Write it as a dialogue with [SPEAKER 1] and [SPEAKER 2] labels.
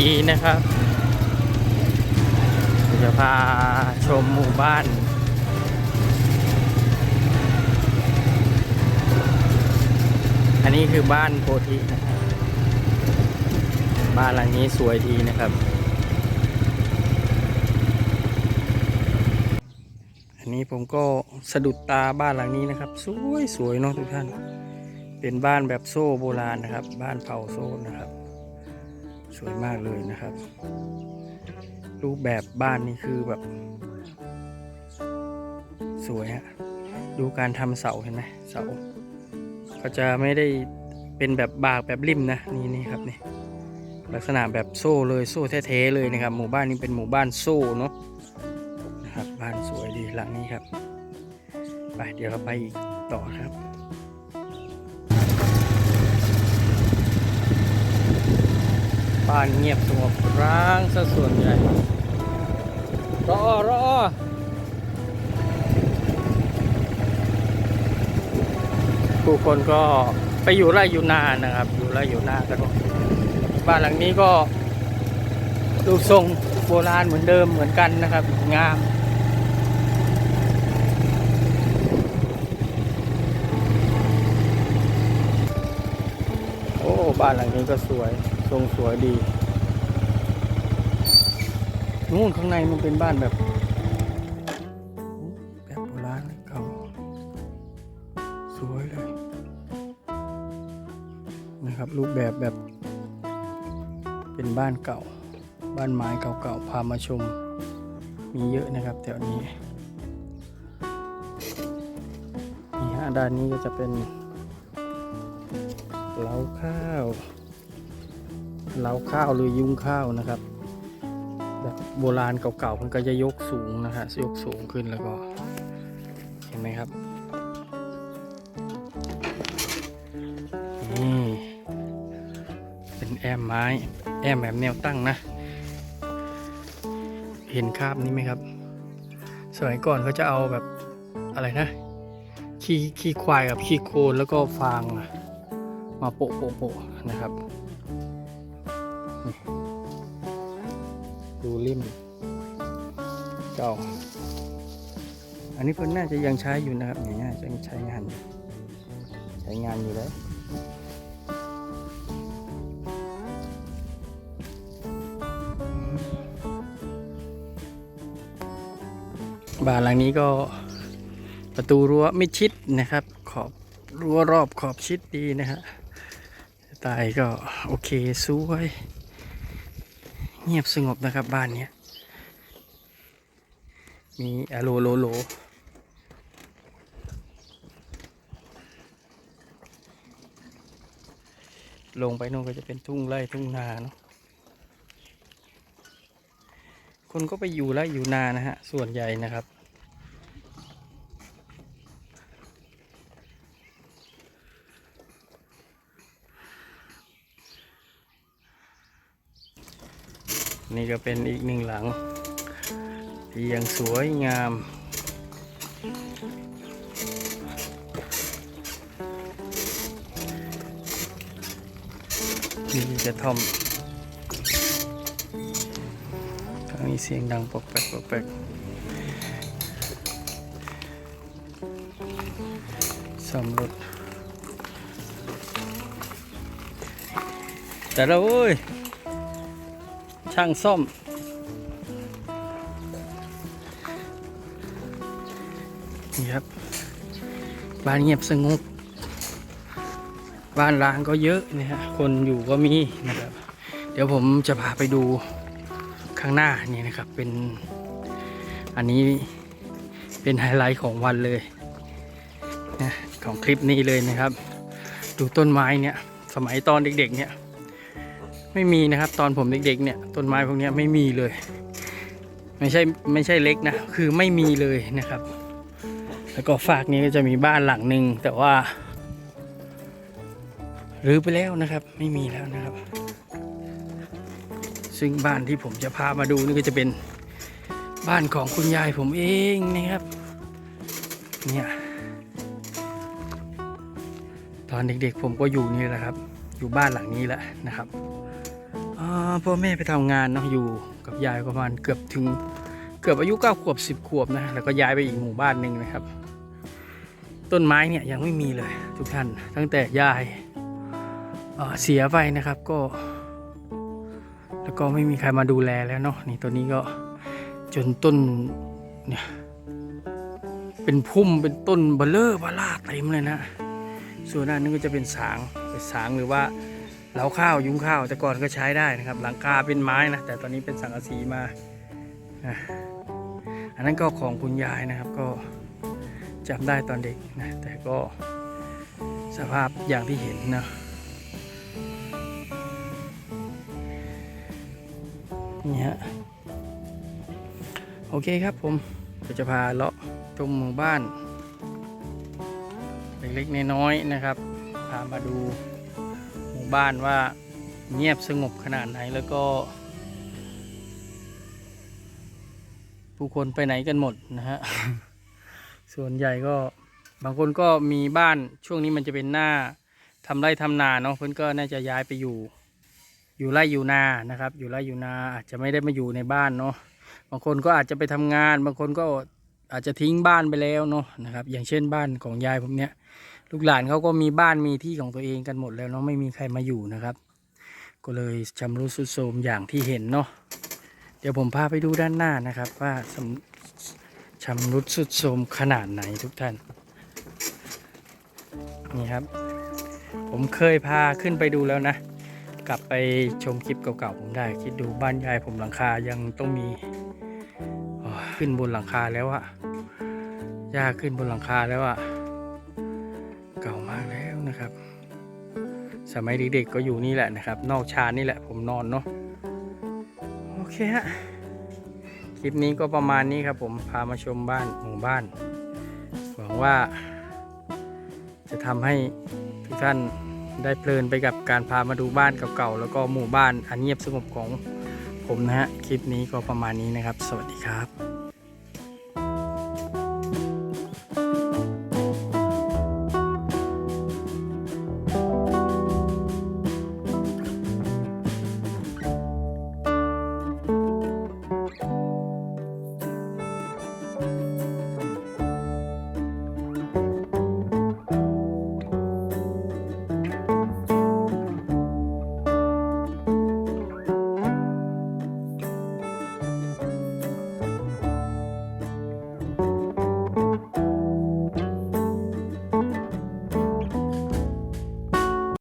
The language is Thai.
[SPEAKER 1] ดีนะครับจะพาชมหมู่บ้าน อันนี้คือบ้านโพธินะครับบ้านหลังนี้สวยดีนะครับ อันนี้ผมก็สะดุดตาบ้านหลังนี้นะครับ สวยสวยเนาะทุกท่าน เป็นบ้านแบบโซ่โบราณนะครับ บ้านเผาโซ่นะครับ สวยมากเลยนะครับ รูปแบบบ้านนี่คือแบบ สวยฮะดูการทำเสาเห็นไหมเสาก็จะไม่ได้เป็นแบบบากแบบริมนะนี่นี่ครับนี่ลักษณะแบบโซ่เลยโซ่แท้ๆเลยนะครับ หมู่บ้านนี้เป็นหมู่บ้านโซ่เนาะนะครับบ้านสวยดีหลังนี้ครับไปเดี๋ยวเราไปอีกต่อครับ บ้านเงียบสงบร้างซะส่วนใหญ่รอรอผู้คนก็ไปอยู่ไร่อยู่นานะครับ อยู่ไร่อยู่นากันบ้านหลังนี้ก็รูปทรงโบราณเหมือนเดิมเหมือนกันนะครับ งามโอ้บ้านหลังนี้ก็สวย รงสวยดี นู่นข้างในมันเป็นบ้านแบบ แบบโบราณเลยเก่าสวยเลย นะครับ รูปแบบแบบ เป็นบ้านเก่า บ้านไม้เก่าๆ พามาชม มีเยอะนะครับแถวนี้นี่ฮะด้านนี้ก็จะเป็นเล้าข้าว เล้าข้าวหรือยุ้งข้าวนะครับแบบโบราณเก่าๆมันก็จะยกสูงนะฮะยกสูงขึ้นแล้วก็ เห็นไหมครับนี่เป็นแอมไม้ แอมแบบแนวตั้งนะ เห็นคราบนี้ไหมครับ สมัยก่อนเขาจะเอาแบบอะไรนะขี้ขี้ควายกับขี้โคลนแล้วก็ฟางมาโปะโปะโปะนะครับ ดูริมเก่า อันนี้เพิ่นน่าจะยังใช้อยู่นะครับเนี่ยน่าจะยังใช้งานใช้งานอยู่แล้วบ้านหลังนี้ก็ประตูรั้วไม่ชิดนะครับ ขอบรั้วรอบขอบชิดดีนะฮะตล์ก็โอเคสวย เงียบสงบนะครับบ้านเนี้ย มีอะโลโลโลลงไปนู่นก็จะเป็นทุ่งไร่ทุ่งนาเนาะ คนก็ไปอยู่ไร่อยู่นานะฮะ ส่วนใหญ่นะครับ นี่ก็เป็นอีกหนึ่งหลังที่ยังสวยงาม นี่จะทอมทางนี้เสียงดังปกแปกปกแปกสำรถแต่เราเอ้ย ช่างซ่อม นี่ครับ บ้านเงียบสงบ บ้านร้างก็เยอะนะฮะ คนอยู่ก็มีนะครับ เดี๋ยวผมจะพาไปดูข้างหน้านี่นะครับ เป็น อันนี้เป็นไฮไลท์ของวันเลยนะของคลิปนี้เลยนะครับ ดูต้นไม้เนี่ย สมัยตอนเด็กๆเนี่ย ไม่มีนะครับ ตอนผมเด็กๆเนี่ยต้นไม้พวกนี้ไม่มีเลย ไม่ใช่ไม่ใช่เล็กนะ คือไม่มีเลยนะครับ แล้วก็ฝากนี้ก็จะมีบ้านหลังหนึ่งแต่ว่ารื้อไปแล้วนะครับ ไม่มีแล้วนะครับ ซึ่งบ้านที่ผมจะพามาดูนี่ก็จะเป็นบ้านของคุณยายผมเองนะครับ เนี่ยตอนเด็กๆผมก็อยู่นี่แหละครับ อยู่บ้านหลังนี้แหละนะครับ พ่อแม่ไปทำงานเนาะอยู่กับยายประมาณเกือบถึงเกือบอายุเก้าขวบสิบขวบนะแล้วก็ย้ายไปอีกหมู่บ้านหนึ่งนะครับ ต้นไม้เนี่ยยังไม่มีเลยทุกท่านตั้งแต่ยายเอ่อเสียไปนะครับก็ แล้วก็ไม่มีใครมาดูแลแล้วเนาะนี่ตัวนี้ก็จนต้นเนี่ยเป็นพุ่มเป็นต้นเบลเลอร์บาล่าเต็มเลยนะ ส่วนด้านนึงก็จะเป็นสางเป็นสางหรือว่า เหลาข้าวยุ้งข้าวแต่ก่อนก็ใช้ได้นะครับ หลังคาเป็นไม้นะแต่ตอนนี้เป็นสังกะสีมาอันนั้นก็ของคุณยายนะครับก็จำได้ตอนเด็กนะแต่ก็สภาพอย่างที่เห็นนะนี่ฮะโอเคครับผมก็จะพาเลาะชมหมู่บ้าน เล็กๆน้อยๆนะครับ พามาดู บ้านว่าเงียบสงบขนาดไหนแล้วก็ ผู้คนไปไหนกันหมดนะฮะ ส่วนใหญ่ก็บางคนก็มีบ้านช่วงนี้มันจะเป็นหน้าทำไร่ทำนาเนาะเพื่อนก็น่าจะย้ายไปอยู่ อยู่ไร่อยู่นานะครับ อยู่ไร่อยู่นาอาจจะไม่ได้มาอยู่ในบ้านเนาะบางคนก็อาจจะไปทำงาน บางคนก็อาจจะทิ้งบ้านไปแล้วเนาะนะครับ อย่างเช่นบ้านของยายผมเนี้ย ลูกหลานเขาก็มีบ้านมีที่ของตัวเองกันหมดแล้วเนาะไม่มีใครมาอยู่นะครับ ก็เลยชำรุดทรุดโทรมอย่างที่เห็นเนาะเดี๋ยวผมพาไปดูด้านหน้านะครับ ว่าชำรุดทรุดโทรมขนาดไหนทุกท่านนี่ครับ ผมเคยพาขึ้นไปดูแล้วนะ กลับไปชมคลิปเก่าๆผมได้ คิดดูบ้านยายผมหลังคายังต้องมีขึ้นบนหลังคาแล้วอะย่าขึ้นบนหลังคาแล้วอะ สมัยเด็กๆก็อยู่นี่แหละนะครับ นอกชานนี่แหละผมนอนเนาะโอเคฮะคลิปนี้ก็ประมาณนี้ครับผมพามาชมบ้านหมู่บ้าน หวังว่า จะทำให้ทุกท่านได้เพลินไปกับการพามาดูบ้านเก่าๆแล้วก็หมู่บ้านอันเงียบสงบของผมนะฮะคลิปนี้ก็ประมาณนี้นะครับ สวัสดีครับ